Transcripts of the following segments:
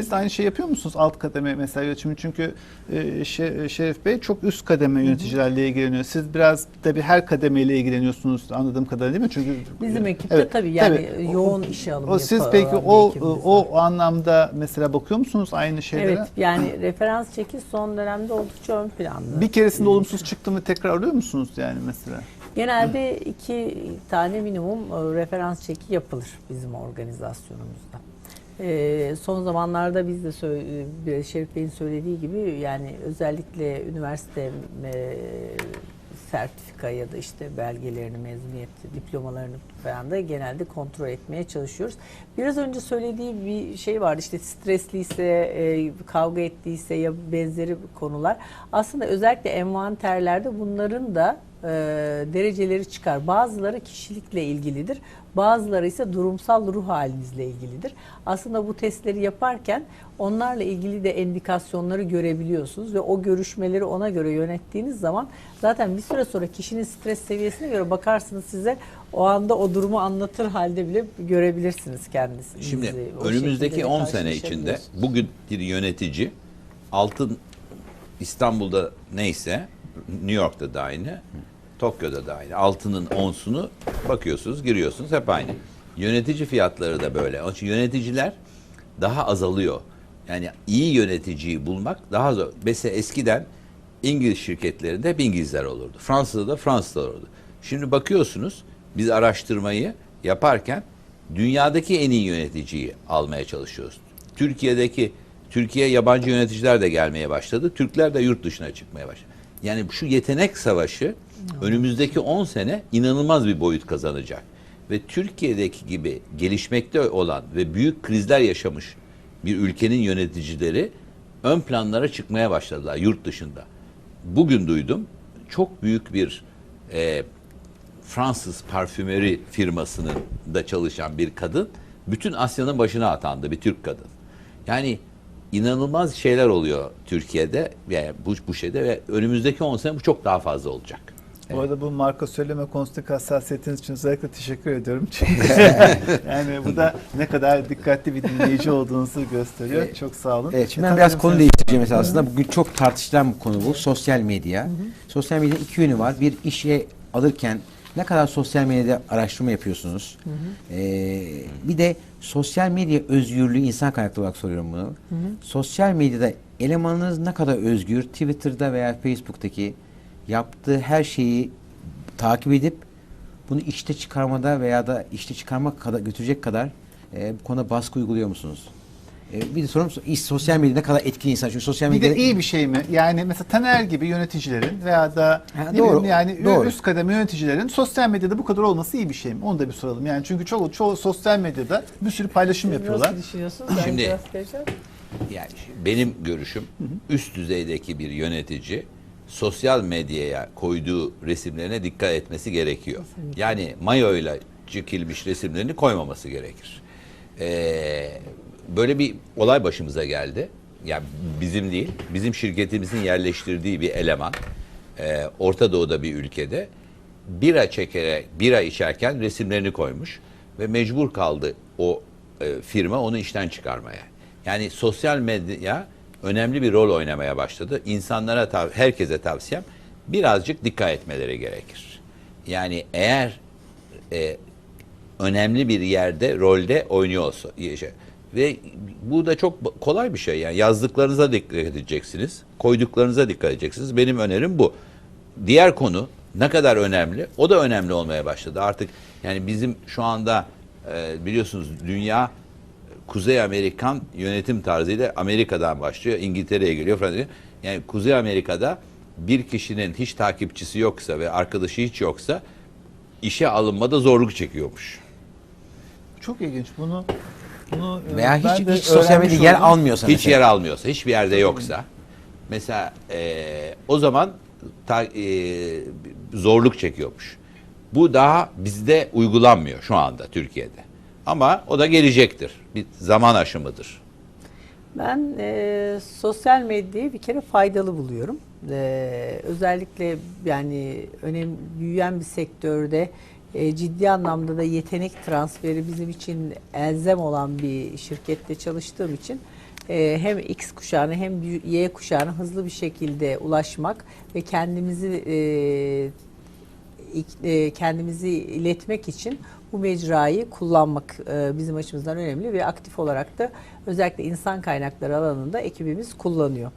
Siz de aynı şey yapıyor musunuz alt kademe mesela yönetimi? Çünkü e, Şe- Şerif Bey çok üst kademe yöneticilerle ilgileniyor. Siz biraz tabii her kademeyle ilgileniyorsunuz anladığım kadarıyla değil mi? Çünkü Bizim ekipte Evet, tabii yani tabii. yoğun işe alım o siz peki o o anlamda mesela bakıyor musunuz aynı şeylere? Evet yani referans çeki son dönemde oldukça ön planda. Bir keresinde olumsuz çıktı mı tekrar alıyor musunuz yani mesela? Genelde iki tane minimum e, referans çeki yapılır bizim organizasyonumuzda. E, son zamanlarda biz de e, Şerif Bey'in söylediği gibi yani özellikle üniversite e, sertifika ya da işte belgelerini, mezuniyet diplomalarını falan da genelde kontrol etmeye çalışıyoruz. Biraz önce söylediği bir şey vardı işte stresliyse, e, kavga ettiyse ya benzeri konular. Aslında özellikle envanterlerde bunların da e, dereceleri çıkar. Bazıları kişilikle ilgilidir. Bazıları ise durumsal ruh halinizle ilgilidir. Aslında bu testleri yaparken onlarla ilgili de endikasyonları görebiliyorsunuz ve o görüşmeleri ona göre yönettiğiniz zaman zaten bir süre sonra kişinin stres seviyesine göre bakarsınız size o anda o durumu anlatır halde bile görebilirsiniz kendisi. Şimdi O önümüzdeki şekilde 10 sene içinde bugün bir yönetici altın İstanbul'da neyse New York'ta da aynı, Tokyo'da da aynı. Altının onsunu bakıyorsunuz, giriyorsunuz hep aynı. Yönetici fiyatları da böyle. Onun için yöneticiler daha azalıyor. Yani iyi yöneticiyi bulmak daha zor. Mesela eskiden İngiliz şirketlerinde hep İngilizler olurdu. Fransa'da da Fransızlar olurdu. Şimdi bakıyorsunuz biz araştırmayı yaparken dünyadaki en iyi yöneticiyi almaya çalışıyoruz. Türkiye'deki Türkiye yabancı yöneticiler de gelmeye başladı. Türkler de yurt dışına çıkmaya başladı. Yani şu yetenek savaşı önümüzdeki 10 sene inanılmaz bir boyut kazanacak. Ve Türkiye'deki gibi gelişmekte olan ve büyük krizler yaşamış bir ülkenin yöneticileri ön planlara çıkmaya başladılar yurt dışında. Bugün duydum çok büyük bir e, Fransız parfümeri firmasının da çalışan bir kadın bütün Asya'nın başına atandı bir Türk kadın. Yani inanılmaz şeyler oluyor Türkiye'de ve bu, bu şeyde ve önümüzdeki 10 sene bu çok daha fazla olacak. Bu arada bu marka söyleme konusundaki hassasiyetiniz için özellikle teşekkür ediyorum. Çünkü yani bu da ne kadar dikkatli bir dinleyici olduğunuzu gösteriyor. Evet. Çok sağ olun. Evet, şimdi E, ben biraz konu değiştireceğim mesela aslında. Bugün çok tartışılan bir konu bu. Sosyal medya. Sosyal medyanın iki yönü var. Bir işe alırken ne kadar sosyal medyada araştırma yapıyorsunuz? Ee, bir de sosyal medya özgürlüğü insan kaynaklı olarak soruyorum bunu. Sosyal medyada elemanınız ne kadar özgür? Twitter'da veya Facebook'taki yaptığı her şeyi takip edip bunu işte çıkarmada veya da işte çıkarmak kadar götürecek kadar e, bu konuda baskı uyguluyor musunuz? E, bir de sorum iş sosyal medya ne kadar etkili insan çünkü sosyal Bir medyada de iyi bir şey mi? Yani mesela Taner gibi yöneticilerin veya da Ha, ne doğru, bileyim yani doğru. üst kademe yöneticilerin sosyal medyada bu kadar olması iyi bir şey mi? Onu da bir soralım. Yani çünkü çoğu, çoğu sosyal medyada bir sürü paylaşım Siz yapıyorlar. Nasıl düşünüyorsunuz? Ben Şimdi-. Yani benim görüşüm üst düzeydeki bir yönetici sosyal medyaya koyduğu resimlerine dikkat etmesi gerekiyor. Yani mayoyla çekilmiş resimlerini koymaması gerekir. Ee, böyle bir olay başımıza geldi. Yani bizim değil, bizim şirketimizin yerleştirdiği bir eleman e, Orta Doğu'da bir ülkede bira çekerek, bira içerken resimlerini koymuş ve mecbur kaldı o e, firma onu işten çıkarmaya. Yani sosyal medya önemli bir rol oynamaya başladı. İnsanlara, tav- herkese tavsiyem birazcık dikkat etmeleri gerekir. Yani eğer e, önemli bir yerde rolde oynuyorsa ve bu da çok kolay bir şey yani. Yazdıklarınıza dikkat edeceksiniz koyduklarınıza dikkat edeceksiniz. Benim önerim bu. Diğer konu ne kadar önemli? O da önemli olmaya başladı. Artık yani bizim şu anda e, biliyorsunuz dünya Kuzey Amerikan yönetim tarzıyla Amerika'dan başlıyor İngiltere'ye geliyor Fransa'ya yani Kuzey Amerika'da bir kişinin hiç takipçisi yoksa ve arkadaşı hiç yoksa işe alınmada zorluk çekiyormuş. Çok ilginç. Bunu bunu e, veya hiç, hiç sosyal öğrenmiş medya yer almıyorsa Hiç mesela. yer almıyorsa, hiçbir yerde yoksa mesela eee, o zaman ta- eee, zorluk çekiyormuş. Bu daha bizde uygulanmıyor şu anda Türkiye'de. Ama o da gelecektir. Bir zaman aşımıdır. Ben e, sosyal medyayı bir kere faydalı buluyorum. E, özellikle yani önem büyüyen bir sektörde e, ciddi anlamda da yetenek transferi bizim için elzem olan bir şirkette çalıştığım için e, hem X kuşağına hem Y kuşağına hızlı bir şekilde ulaşmak ve kendimizi e, e, kendimizi iletmek için bu mecrayı kullanmak e, bizim açımızdan önemli ve aktif olarak da özellikle insan kaynakları alanında ekibimiz kullanıyor.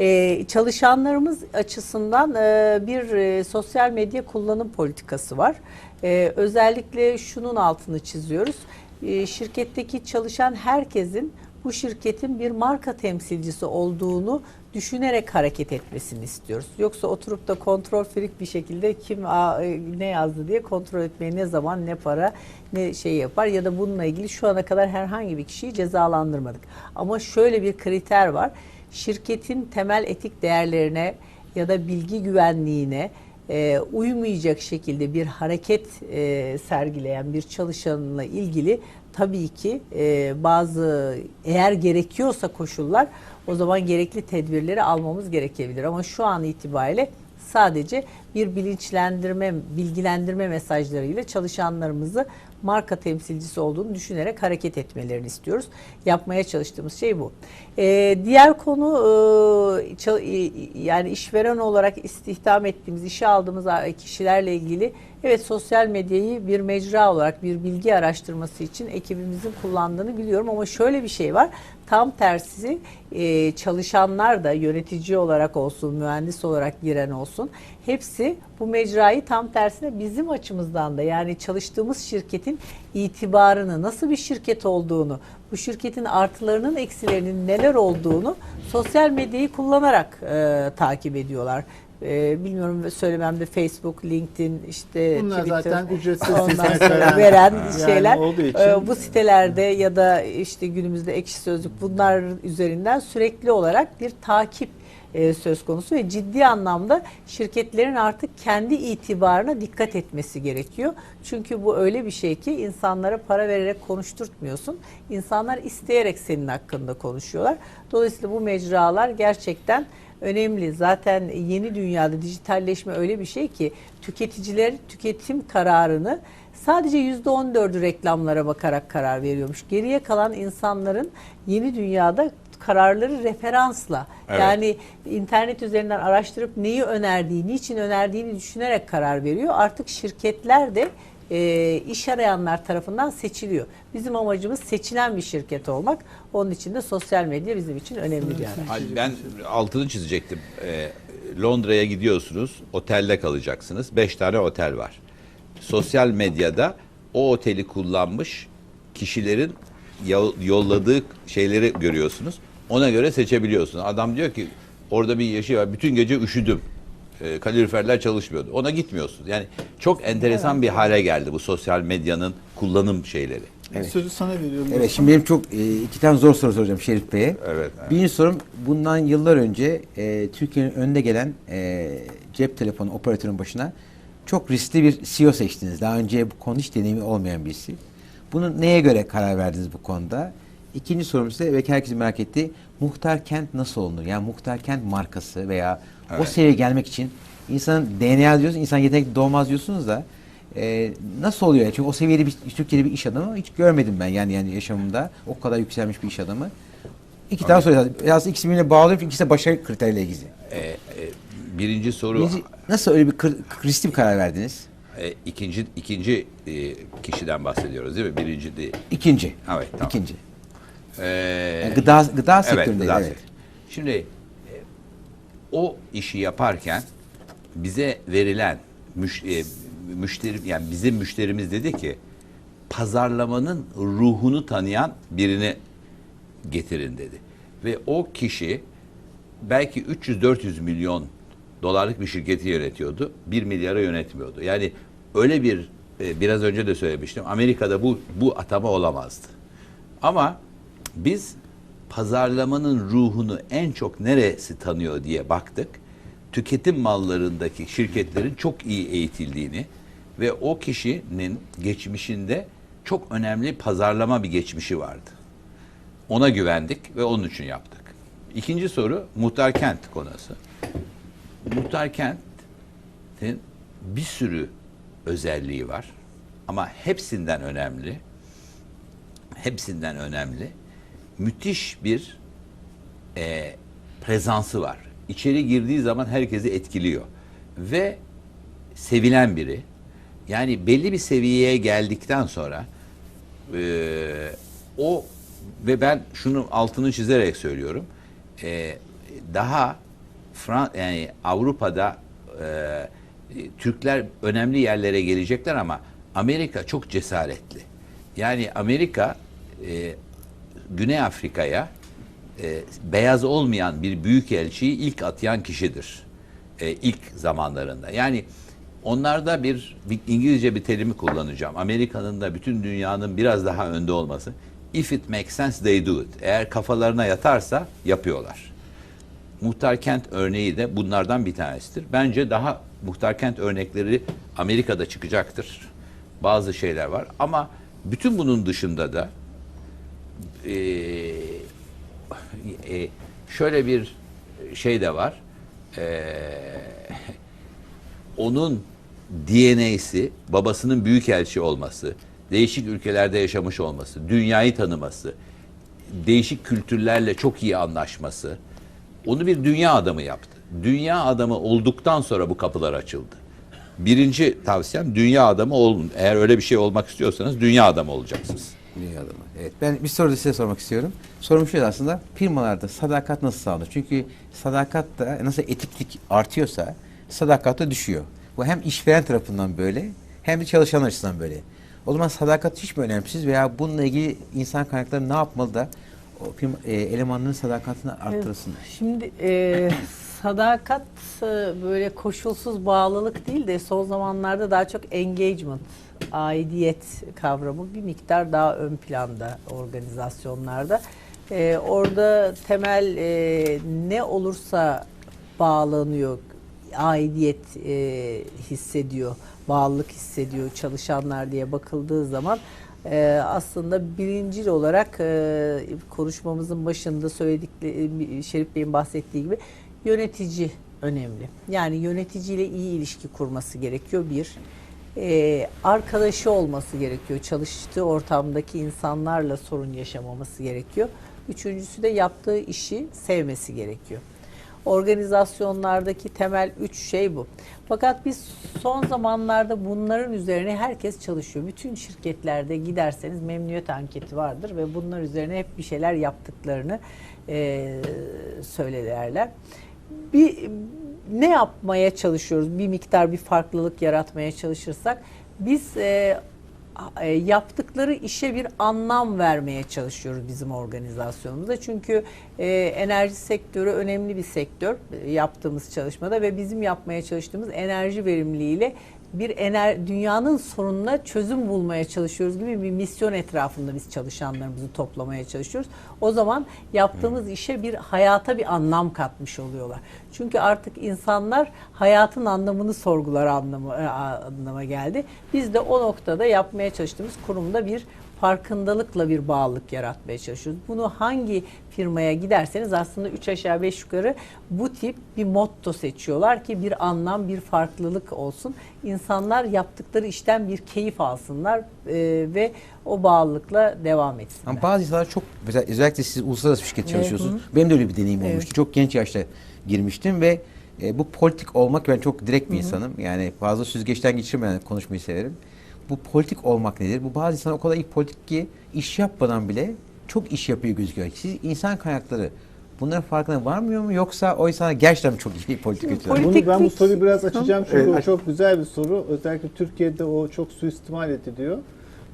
E, çalışanlarımız açısından e, bir e, sosyal medya kullanım politikası var. E, özellikle şunun altını çiziyoruz. E, şirketteki çalışan herkesin bu şirketin bir marka temsilcisi olduğunu düşünerek hareket etmesini istiyoruz. Yoksa oturup da kontrol freak bir şekilde kim aa, e, ne yazdı diye kontrol etmeye ne zaman ne para ne şey yapar ya da bununla ilgili şu ana kadar herhangi bir kişiyi cezalandırmadık. Ama şöyle bir kriter var. Şirketin temel etik değerlerine ya da bilgi güvenliğine e, uymayacak şekilde bir hareket e, sergileyen bir çalışanla ilgili tabii ki e, bazı eğer gerekiyorsa koşullar o zaman gerekli tedbirleri almamız gerekebilir. Ama şu an itibariyle sadece bir bilinçlendirme, bilgilendirme mesajlarıyla çalışanlarımızı marka temsilcisi olduğunu düşünerek hareket etmelerini istiyoruz. Yapmaya çalıştığımız şey bu. Ee, diğer konu e, e, yani işveren olarak istihdam ettiğimiz, işe aldığımız kişilerle ilgili evet sosyal medyayı bir mecra olarak bir bilgi araştırması için ekibimizin kullandığını biliyorum ama şöyle bir şey var. Tam tersi e, çalışanlar da yönetici olarak olsun, mühendis olarak giren olsun hepsi bu mecrayı tam tersine bizim açımızdan da yani çalıştığımız şirketin itibarını, nasıl bir şirket olduğunu, bu şirketin artılarının eksilerinin neler olduğunu sosyal medyayı kullanarak e, takip ediyorlar. E, bilmiyorum söylememde Facebook, LinkedIn, işte Bunlar Twitter, zaten ücretsiz hizmet veren, veren yani şeyler. olduğu için- E, bu sitelerde ya da işte günümüzde ekşi sözlük bunlar üzerinden sürekli olarak bir takip e, söz konusu ve ciddi anlamda şirketlerin artık kendi itibarına dikkat etmesi gerekiyor. Çünkü bu öyle bir şey ki insanlara para vererek konuşturtmuyorsun. İnsanlar isteyerek senin hakkında konuşuyorlar. Dolayısıyla bu mecralar gerçekten önemli. Zaten yeni dünyada dijitalleşme öyle bir şey ki tüketiciler tüketim kararını sadece %14'ü reklamlara bakarak karar veriyormuş. Geriye kalan insanların yeni dünyada kararları referansla Evet. yani internet üzerinden araştırıp neyi önerdiği, niçin önerdiğini düşünerek karar veriyor. Artık şirketler de e, iş arayanlar tarafından seçiliyor. Bizim amacımız seçilen bir şirket olmak. Onun için de sosyal medya bizim için önemli bir araç. Ben altını çizecektim. Ee, Londra'ya gidiyorsunuz, otelde kalacaksınız. Beş tane otel var. Sosyal medyada o oteli kullanmış kişilerin yo- yolladığı şeyleri görüyorsunuz. Ona göre seçebiliyorsunuz. Adam diyor ki orada bir yaşı var. Bütün gece üşüdüm. Ee, kaloriferler çalışmıyordu. Ona gitmiyorsunuz. Yani çok enteresan bir hale geldi bu sosyal medyanın kullanım şeyleri. Evet. Sözü sana veriyorum. Evet şimdi benim çok e, iki tane zor soru soracağım Şerif Bey'e. Evet. Birinci sorum bundan yıllar önce e, Türkiye'nin önde gelen e, cep telefonu operatörün başına çok riskli bir CEO seçtiniz. Daha önce bu konu hiç deneyimi olmayan birisi. Bunu neye göre karar verdiniz bu konuda? İkinci sorum ise belki herkesin merak ettiği muhtar kent nasıl olunur? Yani muhtar kent markası veya o Evet. seviyeye gelmek için insanın DNA diyorsunuz, insan yetenekli doğmaz diyorsunuz da e, nasıl oluyor? Çünkü o seviyede bir Türkiye'de bir iş adamı hiç görmedim ben yani yani yaşamımda o kadar yükselmiş bir iş adamı. İki tane soru. Biraz ikisi birbirine bağlıyorum çünkü ikisi de başarı kriterleriyle ilgili. Ee, e, birinci soru Birinci, nasıl öyle bir kır, riskli bir karar verdiniz? E, ikinci ikinci e, kişiden bahsediyoruz değil mi? Birinci değil. İkinci. Evet, tamam. İkinci. Ee, Yani gıda gıda evet, sektöründe gıda evet. sektörü. Şimdi e, o işi yaparken bize verilen müş, e, müşteri yani bizim müşterimiz dedi ki pazarlamanın ruhunu tanıyan birini getirin dedi. Ve o kişi belki 300-400 milyon dolarlık bir şirketi yönetiyordu. 1 milyara yönetmiyordu. Yani öyle bir e, biraz önce de söylemiştim. Amerika'da bu bu atama olamazdı. Ama biz pazarlamanın ruhunu en çok neresi tanıyor diye baktık. Tüketim mallarındaki şirketlerin çok iyi eğitildiğini ve o kişinin geçmişinde çok önemli pazarlama bir geçmişi vardı. Ona güvendik ve onun için yaptık. İkinci soru muhtar kent konusu. Muhtar kentin bir sürü özelliği var ama hepsinden önemli hepsinden önemli müthiş bir e, prezansı var. İçeri girdiği zaman herkesi etkiliyor. Ve sevilen biri. Yani belli bir seviyeye geldikten sonra e, o ve ben şunu altını çizerek söylüyorum. E, daha Fran yani Avrupa'da e, Türkler önemli yerlere gelecekler ama Amerika çok cesaretli. Yani Amerika e, Güney Afrika'ya e, beyaz olmayan bir büyükelçiyi ilk atayan kişidir. E, ilk zamanlarında. Yani onlarda bir, bir İngilizce bir terimi kullanacağım. Amerika'nın da bütün dünyanın biraz daha önde olması. If it makes sense they do it. Eğer kafalarına yatarsa yapıyorlar. Muhtar kent örneği de bunlardan bir tanesidir. Bence daha muhtar kent örnekleri Amerika'da çıkacaktır. Bazı şeyler var ama bütün bunun dışında da e, e, şöyle bir şey de var. E, onun DNA'si, babasının büyükelçi olması, değişik ülkelerde yaşamış olması, dünyayı tanıması, değişik kültürlerle çok iyi anlaşması, onu bir dünya adamı yaptı. Dünya adamı olduktan sonra bu kapılar açıldı. Birinci tavsiyem dünya adamı olun. Eğer öyle bir şey olmak istiyorsanız dünya adamı olacaksınız. Dünya adamı. Evet. Ben bir soru da size sormak istiyorum. Sorum şöyle aslında. Firmalarda sadakat nasıl sağlanır? Çünkü sadakat da nasıl etiklik artıyorsa sadakat da düşüyor. Bu hem işveren tarafından böyle hem de çalışan açısından böyle. O zaman sadakat hiç mi önemsiz veya bununla ilgili insan kaynakları ne yapmalı da o firma, e, elemanların sadakatini arttırsın? Şimdi e, sadakat e, böyle koşulsuz bağlılık değil de son zamanlarda daha çok engagement, aidiyet kavramı bir miktar daha ön planda organizasyonlarda. E, orada temel e, ne olursa bağlanıyor, aidiyet e, hissediyor, bağlılık hissediyor çalışanlar diye bakıldığı zaman e, aslında birincil olarak e, konuşmamızın başında söyledikleri Şerif Bey'in bahsettiği gibi yönetici önemli. Yani yöneticiyle iyi ilişki kurması gerekiyor bir. E, arkadaşı olması gerekiyor. Çalıştığı ortamdaki insanlarla sorun yaşamaması gerekiyor. Üçüncüsü de yaptığı işi sevmesi gerekiyor. Organizasyonlardaki temel üç şey bu. Fakat biz son zamanlarda bunların üzerine herkes çalışıyor. Bütün şirketlerde giderseniz memnuniyet anketi vardır ve bunlar üzerine hep bir şeyler yaptıklarını e, söylerler. Bir ne yapmaya çalışıyoruz? Bir miktar bir farklılık yaratmaya çalışırsak biz e, e, yaptıkları işe bir anlam vermeye çalışıyoruz bizim organizasyonumuzda. Çünkü e, enerji sektörü önemli bir sektör e, yaptığımız çalışmada ve bizim yapmaya çalıştığımız enerji verimliliğiyle bir ener dünyanın sorununa çözüm bulmaya çalışıyoruz gibi bir misyon etrafında biz çalışanlarımızı toplamaya çalışıyoruz. O zaman yaptığımız işe bir hayata bir anlam katmış oluyorlar. Çünkü artık insanlar hayatın anlamını sorgular anlamı e, anlama geldi. Biz de o noktada yapmaya çalıştığımız kurumda bir farkındalıkla bir bağlılık yaratmaya çalışıyoruz. Bunu hangi firmaya giderseniz aslında üç aşağı beş yukarı bu tip bir motto seçiyorlar ki bir anlam, bir farklılık olsun. İnsanlar yaptıkları işten bir keyif alsınlar e, ve o bağlılıkla devam etsinler. Ama bazı insanlar çok mesela özellikle siz uluslararası bir şirket Evet, çalışıyorsunuz. Benim de öyle bir deneyim Evet. olmuştu. Çok genç yaşta girmiştim ve e, bu politik olmak ben çok direkt bir insanım. Yani fazla süzgeçten geçirmeden konuşmayı severim. Bu politik olmak nedir? Bu bazı insanlar o kadar iyi politik ki iş yapmadan bile çok iş yapıyor gözüküyor. Siz insan kaynakları bunların farkına varmıyor mu yoksa o insanlar gerçekten çok iyi politik? Politik- Bunu ben bu soruyu biraz açacağım çünkü Evet, o çok güzel bir soru. Özellikle Türkiye'de o çok suistimal ediliyor.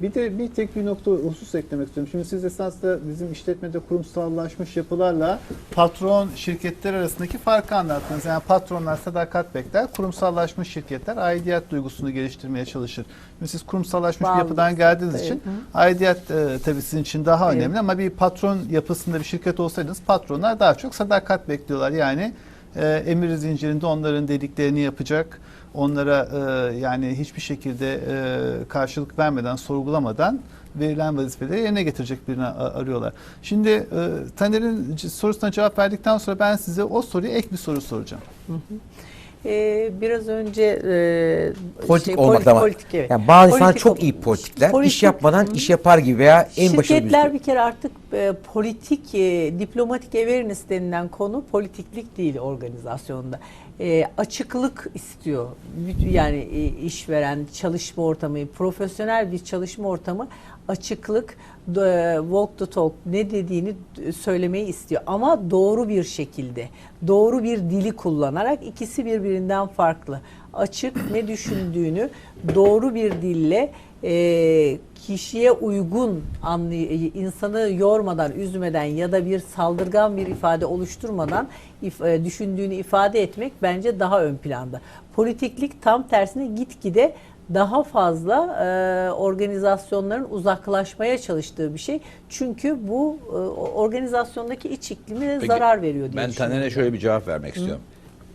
Bir de bir tek bir nokta husus eklemek istiyorum. Şimdi siz esasında bizim işletmede kurumsallaşmış yapılarla patron şirketler arasındaki farkı anlattınız. Yani patronlar sadakat bekler, kurumsallaşmış şirketler aidiyet duygusunu geliştirmeye çalışır. Şimdi siz kurumsallaşmış bir Bağlı. yapıdan geldiğiniz Evet. için aidiyet e, tabii sizin için daha Evet. önemli ama bir patron yapısında bir şirket olsaydınız patronlar daha çok sadakat bekliyorlar. Yani e, emir zincirinde onların dediklerini yapacak. Onlara e, yani hiçbir şekilde e, karşılık vermeden, sorgulamadan verilen vazifeleri yerine getirecek birini arıyorlar. Şimdi e, Taner'in sorusuna cevap verdikten sonra ben size o soruya ek bir soru soracağım. e, biraz önce e, Politik şey, olmak var. politik, evet. Yani bazı insanlar Politik çok iyi politikler, iş politik- yapmadan iş yapar gibi veya en başarılı Şirketler birisi. bir kere artık e, politik, e, diplomatik awareness denilen konu politiklik değil organizasyonda. E, açıklık istiyor. Yani e, işveren, çalışma ortamı, profesyonel bir çalışma ortamı açıklık, d- walk the talk ne dediğini söylemeyi istiyor. Ama doğru bir şekilde, doğru bir dili kullanarak ikisi birbirinden farklı. Açık ne düşündüğünü doğru bir dille e, kişiye uygun anlay- insanı yormadan, üzmeden ya da bir saldırgan bir ifade oluşturmadan if- e, düşündüğünü ifade etmek bence daha ön planda. Politiklik tam tersine gitgide daha fazla e, organizasyonların uzaklaşmaya çalıştığı bir şey. Çünkü bu e, organizasyondaki iç iklime Peki, zarar veriyor diye Ben. Taner'e şöyle bir cevap vermek istiyorum.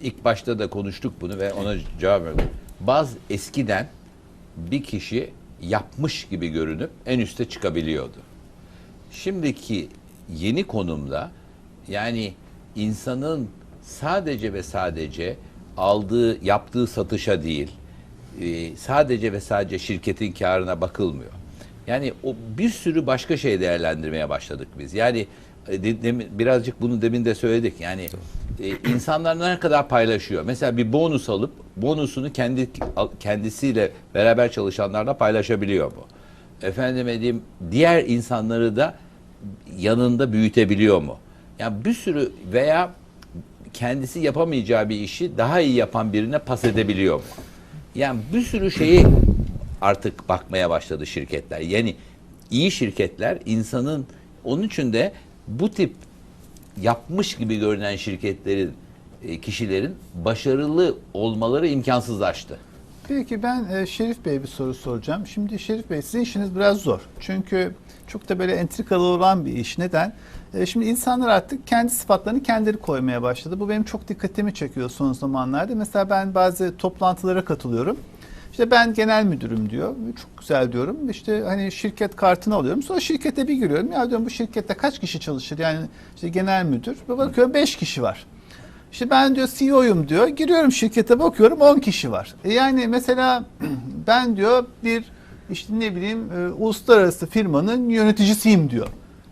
İlk başta da konuştuk bunu ve ona cevap verdim. Bazı eskiden bir kişi yapmış gibi görünüp en üste çıkabiliyordu. Şimdiki yeni konumda yani insanın sadece ve sadece aldığı, yaptığı satışa değil, e, sadece ve sadece şirketin karına bakılmıyor. Yani o bir sürü başka şey değerlendirmeye başladık biz. Yani e, birazcık bunu demin de söyledik. Yani e, insanlar ne kadar paylaşıyor. Mesela bir bonus alıp bonusunu kendi kendisiyle beraber çalışanlarla paylaşabiliyor mu? Efendime diyeyim diğer insanları da yanında büyütebiliyor mu? Yani bir sürü veya kendisi yapamayacağı bir işi daha iyi yapan birine pas edebiliyor mu? Yani bir sürü şeyi artık bakmaya başladı şirketler. Yani iyi şirketler insanın onun için de bu tip yapmış gibi görünen şirketlerin e, kişilerin başarılı olmaları imkansızlaştı. Peki ben e, Şerif Bey'e bir soru soracağım. Şimdi Şerif Bey sizin işiniz biraz zor. çünkü çok da böyle entrikalı olan bir iş. Neden? E, şimdi insanlar artık kendi sıfatlarını kendileri koymaya başladı. Bu benim çok dikkatimi çekiyor son zamanlarda. Mesela ben bazı toplantılara katılıyorum. İşte ben genel müdürüm diyor. Çok güzel diyorum. İşte hani şirket kartını alıyorum. Sonra şirkete bir giriyorum. Ya diyorum bu şirkette kaç kişi çalışır? Yani işte genel müdür. Bakıyorum 5 kişi var. İşte ben diyor CEO'yum diyor. Giriyorum şirkete bakıyorum 10 kişi var. E yani mesela ben diyor bir işte ne bileyim e, uluslararası firmanın yöneticisiyim diyor.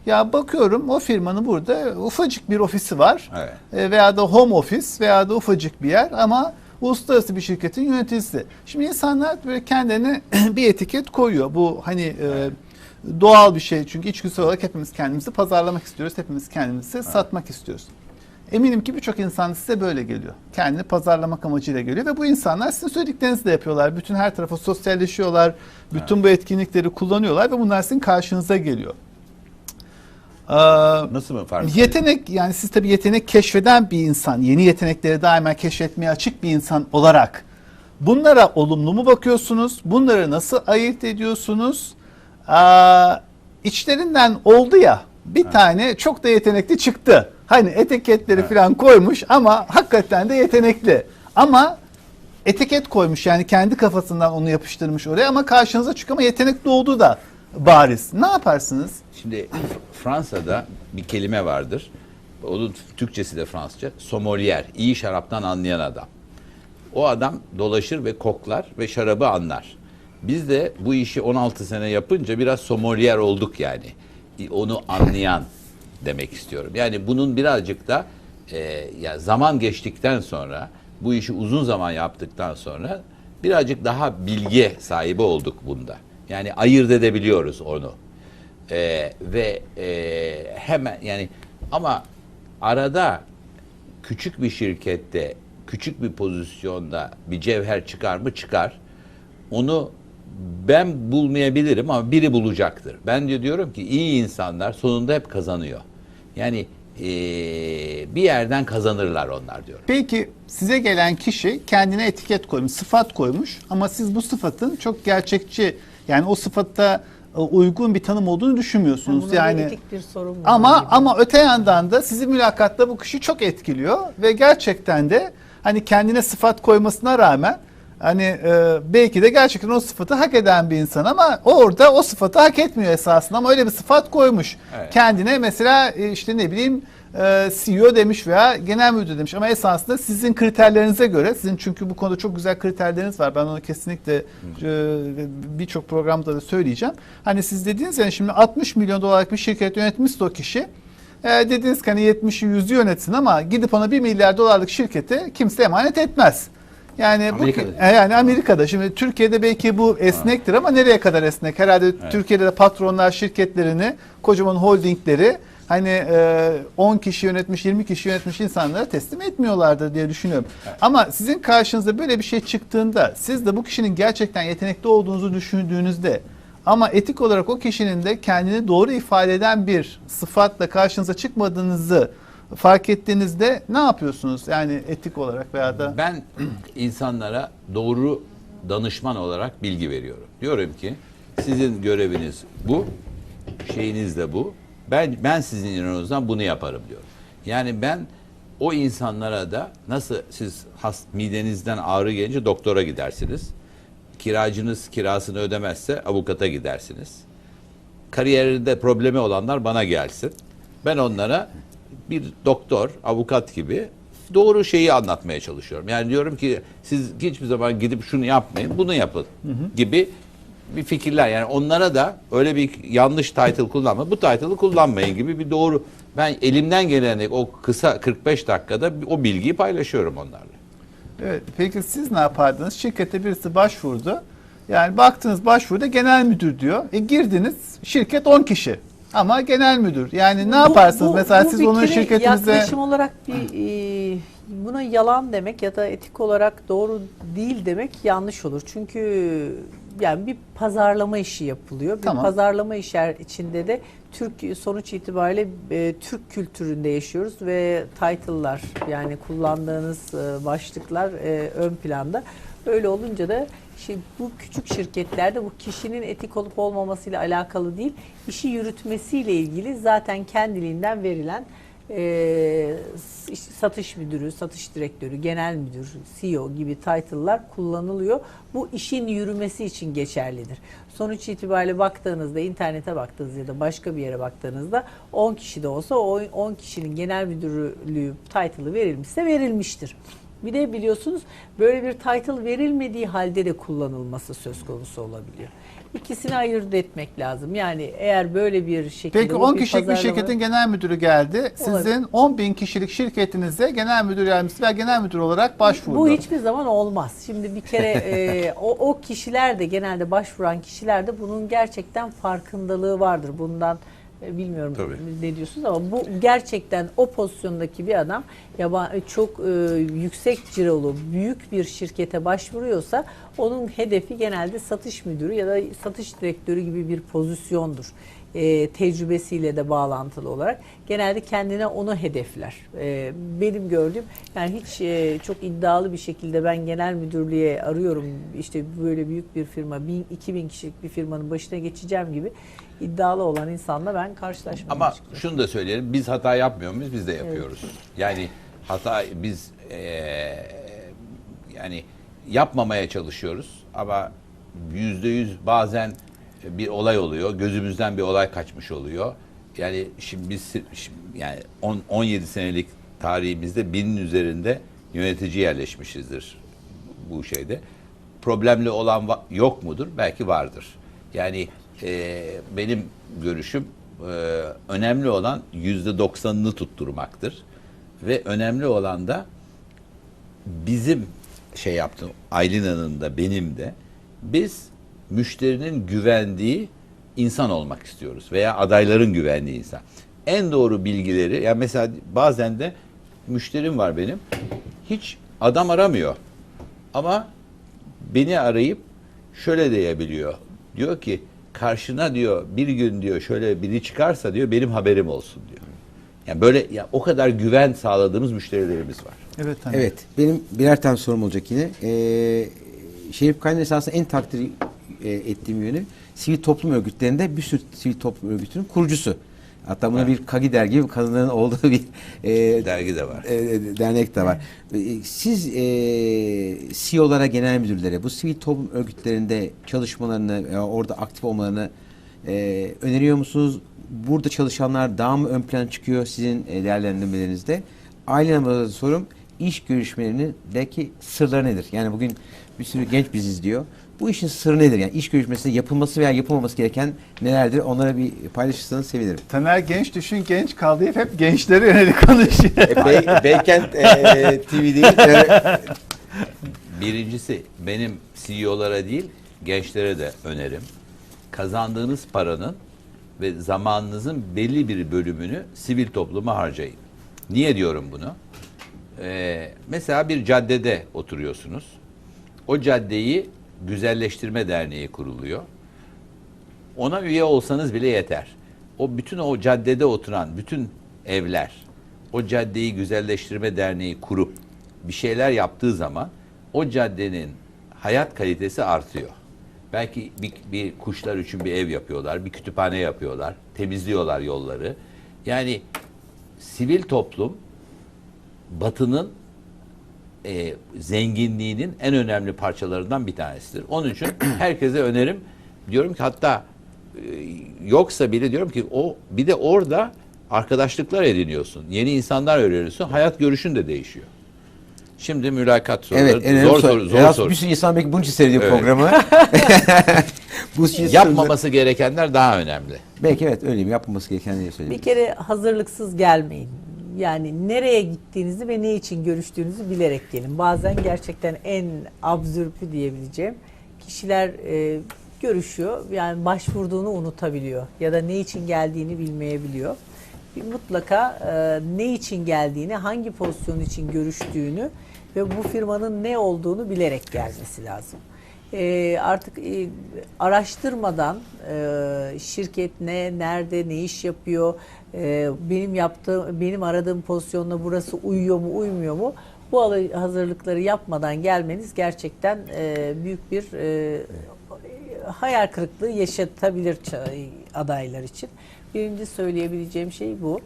Ya bakıyorum o firmanın burada ufacık bir ofisi var. Evet. E, veya da home office veya da ufacık bir yer ama uluslararası bir şirketin yöneticisi. Şimdi insanlar böyle kendilerine bir etiket koyuyor. Bu hani e, doğal bir şey çünkü içgüdüsel olarak hepimiz kendimizi pazarlamak istiyoruz. Hepimiz kendimizi satmak istiyoruz. Eminim ki birçok insan size böyle geliyor. Kendini pazarlamak amacıyla geliyor ve bu insanlar sizin söylediklerinizi de yapıyorlar. Bütün her tarafa sosyalleşiyorlar. Bütün bu etkinlikleri kullanıyorlar ve bunlar sizin karşınıza geliyor. Ee, Nasıl mı fark? Yetenek yani siz tabii yetenek keşfeden bir insan, yeni yetenekleri daima keşfetmeye açık bir insan olarak bunlara olumlu mu bakıyorsunuz? Bunları nasıl ayırt ediyorsunuz? Aa, içlerinden oldu ya bir tane çok da yetenekli çıktı. Hani etiketleri falan koymuş ama hakikaten de yetenekli. Ama etiket koymuş yani kendi kafasından onu yapıştırmış oraya ama karşınıza çıkıyor ama yetenekli olduğu da bariz. Ne yaparsınız? Şimdi Fransa'da bir kelime vardır. Onun Türkçesi de Fransızca. Sommelier, iyi şaraptan anlayan adam. O adam dolaşır ve koklar ve şarabı anlar. Biz de bu işi 16 sene yapınca biraz sommelier olduk yani. Onu anlayan demek istiyorum. Yani bunun birazcık da e, ya zaman geçtikten sonra bu işi uzun zaman yaptıktan sonra birazcık daha bilgi sahibi olduk bunda. Yani ayırt edebiliyoruz onu. Ee, ve e, hemen yani ama arada küçük bir şirkette küçük bir pozisyonda bir cevher çıkar mı çıkar. Onu ben bulmayabilirim ama biri bulacaktır. Ben diyor diyorum ki iyi insanlar sonunda hep kazanıyor. Yani e, bir yerden kazanırlar onlar diyorum. Peki size gelen kişi kendine etiket koymuş, sıfat koymuş ama siz bu sıfatın çok gerçekçi yani o sıfatta uygun bir tanım olduğunu düşünmüyorsunuz. Yani etik bir sorun var ama gibi. ama öte yandan da sizi mülakatta bu kişi çok etkiliyor ve gerçekten de hani kendine sıfat koymasına rağmen hani e, belki de gerçekten o sıfatı hak eden bir insan ama orada o sıfatı hak etmiyor esasında ama öyle bir sıfat koymuş. Evet. Kendine mesela e, işte ne bileyim e, CEO demiş veya genel müdür demiş ama esasında sizin kriterlerinize göre sizin çünkü bu konuda çok güzel kriterleriniz var. Ben onu kesinlikle e, birçok programda da söyleyeceğim. Hani siz dediğiniz yani şimdi 60 milyon dolarlık bir şirket yönetmişse o kişi e, dediniz ki hani 70'i 100'ü yönetsin ama gidip ona 1 milyar dolarlık şirketi kimse emanet etmez. Yani Amerika'da. bu e, yani Amerika'da şimdi Türkiye'de belki bu esnektir ama nereye kadar esnek? Herhalde Türkiye'de de patronlar şirketlerini, kocaman holdingleri hani e, 10 kişi yönetmiş, 20 kişi yönetmiş insanlara teslim etmiyorlardır diye düşünüyorum. Ama sizin karşınıza böyle bir şey çıktığında siz de bu kişinin gerçekten yetenekli olduğunuzu düşündüğünüzde ama etik olarak o kişinin de kendini doğru ifade eden bir sıfatla karşınıza çıkmadığınızı fark ettiğinizde ne yapıyorsunuz? Yani etik olarak veya da Ben insanlara doğru danışman olarak bilgi veriyorum. Diyorum ki sizin göreviniz bu, şeyiniz de bu. Ben ben sizin yanınızdan bunu yaparım diyorum. Yani ben o insanlara da nasıl siz has, midenizden ağrı gelince doktora gidersiniz. Kiracınız kirasını ödemezse avukata gidersiniz. Kariyerinde problemi olanlar bana gelsin. Ben onlara bir doktor, avukat gibi doğru şeyi anlatmaya çalışıyorum. Yani diyorum ki siz hiçbir zaman gidip şunu yapmayın, bunu yapın gibi bir fikirler. Yani onlara da öyle bir yanlış title kullanma, bu title'ı kullanmayın gibi bir doğru. Ben elimden geleni o kısa 45 dakikada o bilgiyi paylaşıyorum onlarla. Evet, peki siz ne yapardınız? Şirkete birisi başvurdu. Yani baktınız başvuruda genel müdür diyor. E girdiniz şirket 10 kişi. Ama genel müdür. Yani ne Bu- yaparsınız? bu- Mesela bu siz onun şirketinize yaklaşım olarak bir e, buna yalan demek ya da etik olarak doğru değil demek yanlış olur. Çünkü yani bir pazarlama işi yapılıyor. Bir Tamam. pazarlama işi içinde de Türk sonuç itibariyle e, Türk kültüründe yaşıyoruz ve title'lar yani kullandığınız e, başlıklar e, ön planda. Öyle olunca da Şimdi bu küçük şirketlerde bu kişinin etik olup olmamasıyla alakalı değil, işi yürütmesiyle ilgili zaten kendiliğinden verilen e, satış müdürü, satış direktörü, genel müdür, CEO gibi title'lar kullanılıyor. Bu işin yürümesi için geçerlidir. Sonuç itibariyle baktığınızda, internete baktığınızda ya da başka bir yere baktığınızda 10 kişi de olsa o 10 kişinin genel müdürlüğü title'ı verilmişse verilmiştir. Bir de biliyorsunuz böyle bir title verilmediği halde de kullanılması söz konusu olabiliyor. İkisini ayırt etmek lazım. Yani eğer böyle bir şekilde... Peki bu 10 bir kişilik bir şirketin genel müdürü geldi. Sizin Olabilir. 10 bin kişilik şirketinize genel müdür yardımcısı veya genel müdür olarak başvurdu. Bu hiçbir zaman olmaz. Şimdi bir kere e, o, o kişiler de genelde başvuran kişiler de bunun gerçekten farkındalığı vardır. Bundan bilmiyorum Tabii. ne diyorsunuz ama bu gerçekten o pozisyondaki bir adam yaba, çok e, yüksek cirolu büyük bir şirkete başvuruyorsa onun hedefi genelde satış müdürü ya da satış direktörü gibi bir pozisyondur. E, tecrübesiyle de bağlantılı olarak genelde kendine onu hedefler. E, benim gördüğüm yani hiç e, çok iddialı bir şekilde ben genel müdürlüğe arıyorum işte böyle büyük bir firma 1000 2000 kişilik bir firmanın başına geçeceğim gibi iddialı olan insanla ben karşılaşmadım. Ama açıkçası. şunu da söyleyelim. Biz hata yapmıyor muyuz? Biz de yapıyoruz. Yani hata biz eee, yani yapmamaya çalışıyoruz ama yüzde yüz bazen bir olay oluyor. Gözümüzden bir olay kaçmış oluyor. Yani şimdi biz şimdi yani 10 17 senelik tarihimizde binin üzerinde yönetici yerleşmişizdir bu şeyde. Problemli olan yok mudur? Belki vardır. Yani e, benim görüşüm e, önemli olan yüzde doksanını tutturmaktır. Ve önemli olan da bizim şey yaptım Aylin Hanım da benim de biz müşterinin güvendiği insan olmak istiyoruz veya adayların güvendiği insan. En doğru bilgileri ya mesela bazen de müşterim var benim hiç adam aramıyor ama beni arayıp şöyle diyebiliyor. Diyor ki karşına diyor bir gün diyor şöyle biri çıkarsa diyor benim haberim olsun diyor. Yani böyle ya o kadar güven sağladığımız müşterilerimiz var. Evet. Hani. Evet. Benim birer tane sorum olacak yine. Ee, Şerif Kaynar esasında en takdir e, ettiğim yönü sivil toplum örgütlerinde bir sürü sivil toplum örgütünün kurucusu. Hatta buna bir Kagi dergi kadınların olduğu bir e, Dergi de var. e, dernek de var. E, Siz e, CEO'lara, genel müdürlere bu sivil toplum örgütlerinde çalışmalarını, e, orada aktif olmalarını e, öneriyor musunuz? burada çalışanlar daha mı ön plana çıkıyor sizin e, değerlendirmelerinizde? Aile Hanım'a sorum iş görüşmelerindeki sırları nedir? Yani bugün bir sürü genç bizi izliyor. Bu işin sırrı nedir? Yani iş görüşmesinde yapılması veya yapılmaması gereken nelerdir? Onlara bir paylaşırsanız sevinirim. Taner genç düşün genç kal deyip hep gençlere yönelik konuşuyor. E, Bey, Beykent e, TV değil. Yani, Birincisi benim CEO'lara değil gençlere de önerim. Kazandığınız paranın ve zamanınızın belli bir bölümünü sivil topluma harcayın. Niye diyorum bunu? Ee, mesela bir caddede oturuyorsunuz. O caddeyi güzelleştirme derneği kuruluyor. Ona üye olsanız bile yeter. O bütün o caddede oturan bütün evler o caddeyi güzelleştirme derneği kurup bir şeyler yaptığı zaman o caddenin hayat kalitesi artıyor. Belki bir, bir kuşlar için bir ev yapıyorlar, bir kütüphane yapıyorlar, temizliyorlar yolları. Yani sivil toplum Batı'nın e, zenginliğinin en önemli parçalarından bir tanesidir. Onun için herkese önerim. Diyorum ki hatta e, yoksa bile diyorum ki o bir de orada arkadaşlıklar ediniyorsun. Yeni insanlar öğreniyorsun. Hayat görüşün de değişiyor. Şimdi mülakat soruları evet, en zor soru. soru zor soru. Bir sürü insan belki bunun için seyrediyor Evet. programı. Bu için Yapmaması gerekenler daha önemli. Belki evet öyle mi? Yapmaması gereken diye söyleyeyim. Bir kere hazırlıksız gelmeyin. Yani nereye gittiğinizi ve ne için görüştüğünüzü bilerek gelin. Bazen gerçekten en absürpü diyebileceğim kişiler e, görüşüyor. Yani başvurduğunu unutabiliyor ya da ne için geldiğini bilmeyebiliyor. Bir mutlaka e, ne için geldiğini, hangi pozisyon için görüştüğünü ve bu firmanın ne olduğunu bilerek gelmesi lazım. E, artık e, araştırmadan e, şirket ne, nerede, ne iş yapıyor, e, benim yaptığım, benim aradığım pozisyonla burası uyuyor mu, uymuyor mu? Bu hazırlıkları yapmadan gelmeniz gerçekten e, büyük bir e, hayal kırıklığı yaşatabilir adaylar için. Birinci söyleyebileceğim şey bu.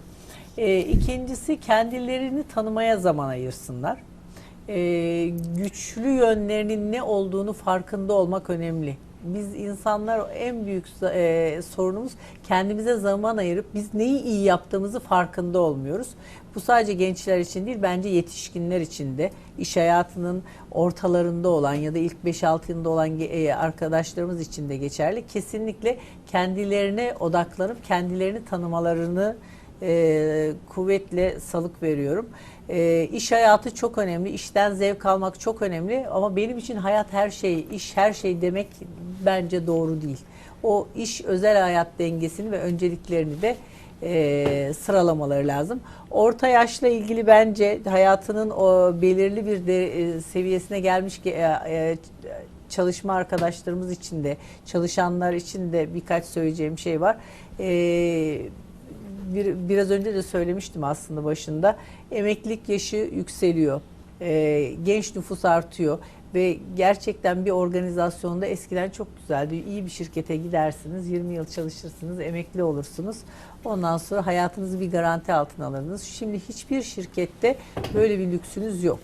E, ikincisi kendilerini tanımaya zaman ayırsınlar. Güçlü yönlerinin ne olduğunu farkında olmak önemli. Biz insanlar en büyük e, sorunumuz kendimize zaman ayırıp biz neyi iyi yaptığımızı farkında olmuyoruz. Bu sadece gençler için değil bence yetişkinler için de iş hayatının ortalarında olan ya da ilk 5-6 yılında olan e, arkadaşlarımız için de geçerli. Kesinlikle kendilerine odaklanıp kendilerini tanımalarını e, kuvvetle salık veriyorum. E, iş hayatı çok önemli, işten zevk almak çok önemli ama benim için hayat her şey, iş her şey demek bence doğru değil. O iş özel hayat dengesini ve önceliklerini de e, sıralamaları lazım. Orta yaşla ilgili bence hayatının o belirli bir de, e, seviyesine gelmiş ki e, e, çalışma arkadaşlarımız için de çalışanlar için de birkaç söyleyeceğim şey var. E, bir, biraz önce de söylemiştim aslında başında. Emeklilik yaşı yükseliyor. Ee, genç nüfus artıyor ve gerçekten bir organizasyonda eskiden çok güzeldi. İyi bir şirkete gidersiniz, 20 yıl çalışırsınız, emekli olursunuz. Ondan sonra hayatınızı bir garanti altına alırdınız. Şimdi hiçbir şirkette böyle bir lüksünüz yok.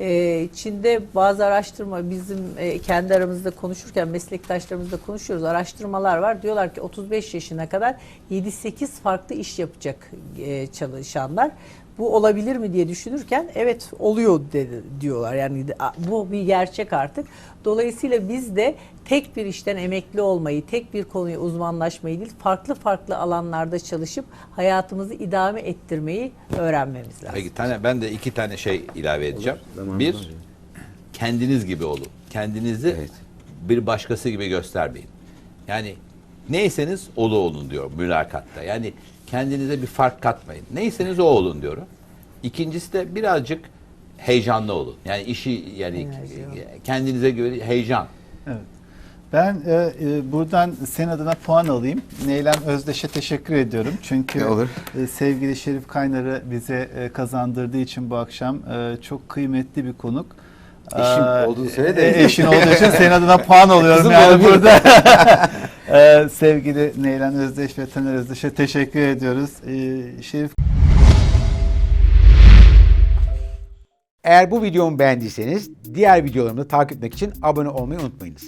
Ee, Çin'de bazı araştırma bizim e, kendi aramızda konuşurken meslektaşlarımızla konuşuyoruz. Araştırmalar var. Diyorlar ki 35 yaşına kadar 7-8 farklı iş yapacak e, çalışanlar. Bu olabilir mi diye düşünürken evet oluyor dedi, diyorlar. Yani bu bir gerçek artık. Dolayısıyla biz de tek bir işten emekli olmayı, tek bir konuya uzmanlaşmayı değil, farklı farklı alanlarda çalışıp hayatımızı idame ettirmeyi öğrenmemiz lazım. Peki tane ben de iki tane şey ilave edeceğim. Zamanımız Bir ya. kendiniz gibi olun. Kendinizi Evet. bir başkası gibi göstermeyin. Yani neyseniz olu olun diyor mülakatta. Yani kendinize bir fark katmayın. Neyseniz o olun diyorum. İkincisi de birazcık heyecanlı olun. Yani işi yani Enerji kendinize göre heyecan. Evet. Ben e, e, buradan senin adına puan alayım. Neylem Özdeş'e teşekkür ediyorum. Çünkü Ne olur. e, sevgili Şerif Kaynar'ı bize e, kazandırdığı için bu akşam e, çok kıymetli bir konuk. Eşim Ee, olduğunu söyle de. e, Eşin olduğu için senin adına puan alıyorum Kızım yani olabilir. burada. Ee, sevgili Neylan Özdeş ve Taner Özdeş'e teşekkür ediyoruz. Ee, Şerif Eğer bu videomu beğendiyseniz diğer videolarımı takip etmek için abone olmayı unutmayınız.